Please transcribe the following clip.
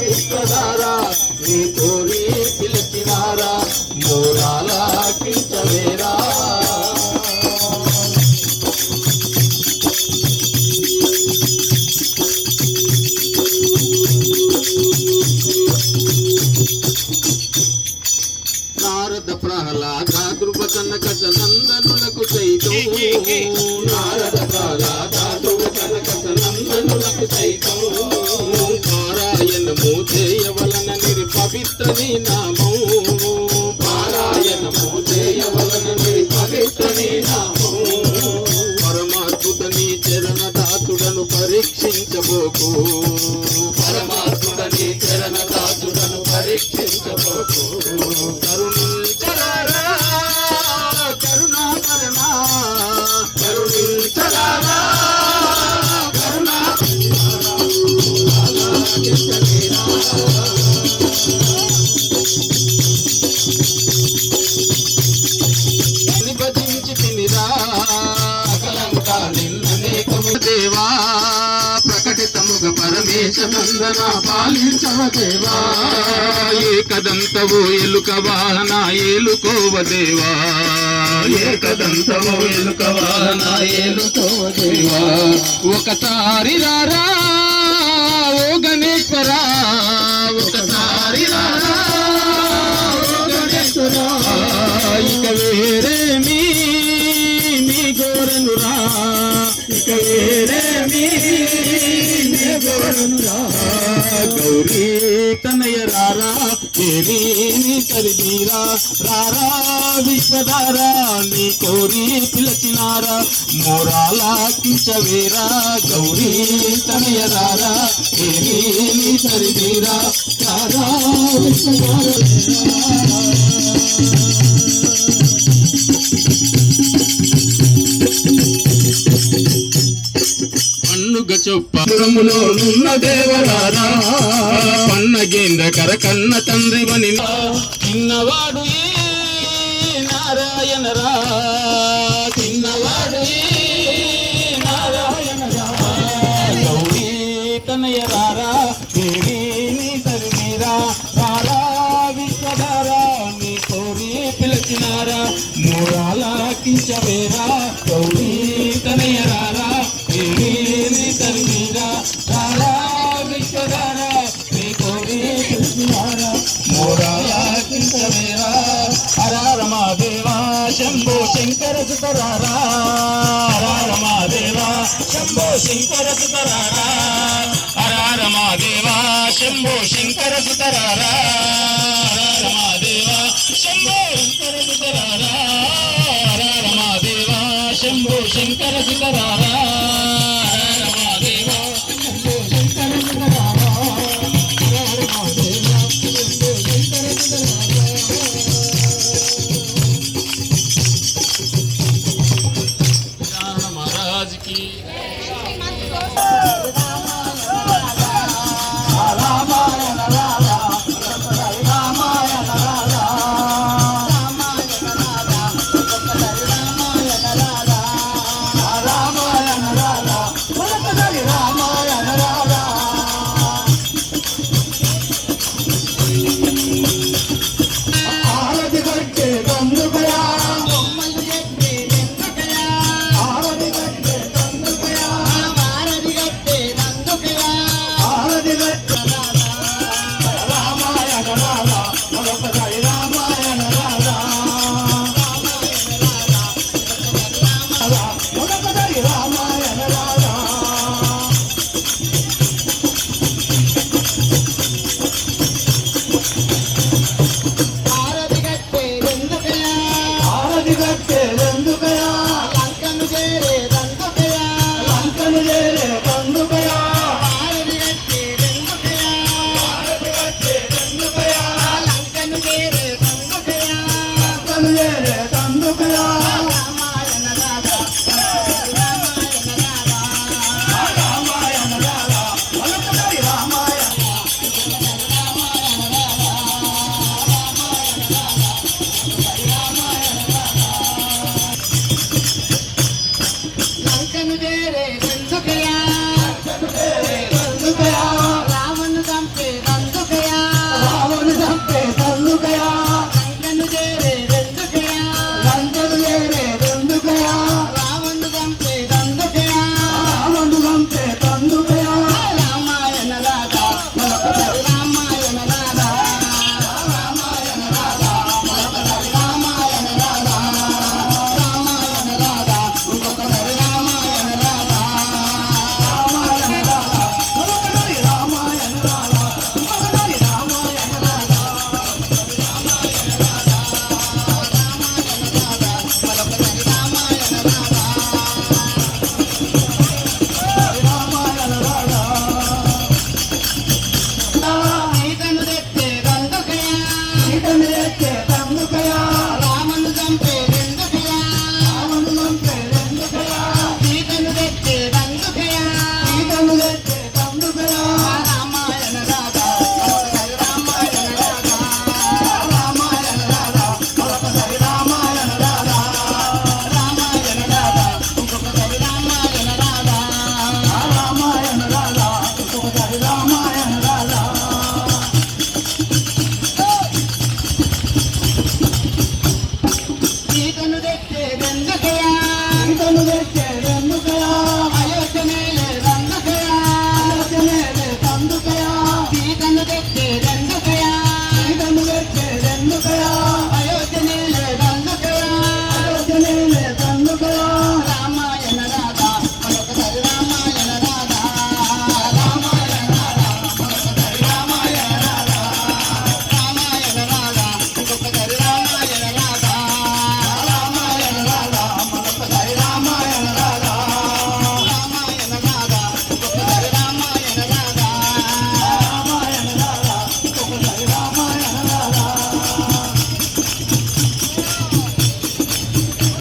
విశ్వదారా నీ కోరి పిలిచినారా మూలాల కించవేరా నారద ప్రహ్లాద కనక నందనులకు సైతం నారద ప్రహ్లాద నందనులకు సైతం పరీక్షించబోకు. పరమాత్ముడని చరణ దాతుడను పరీక్షించబోకు. పరమేశ నందన పాలించవ దేవా ఏకదంతవు ఎలుక వాహన ఏలుకోవ దేవా ఏకదంతవు ఎలుక వాహన ఏలుకోవ దేవా ఒకసారి రారా ఓ గణేశ్వరా గౌరీ తనయ రారా? దేవి కరిదీరా రారా విశ్వధారా నీ కోరి పిలచినారా? మోరాల కించవేరా? గౌరీ కనయ రారా? దేవి నీ కరిదీరా రారా విశ్వధారా పండుగ చొప్పములో నున్న దేవరారా పన్నగేంద్ర కరకన్న తండ్రివని చిన్నవాడు నారాయణరా నారాయణ చిన్నవాడు నారాయణరా. నారాయణ గౌరీ తనయ రారా శంకర సుతరారా హర శంభో శంకర సుతరారా హర శంభో శంకర సుతరారా శంభో శంకర సుతరారా ಬೇರೆ Rama.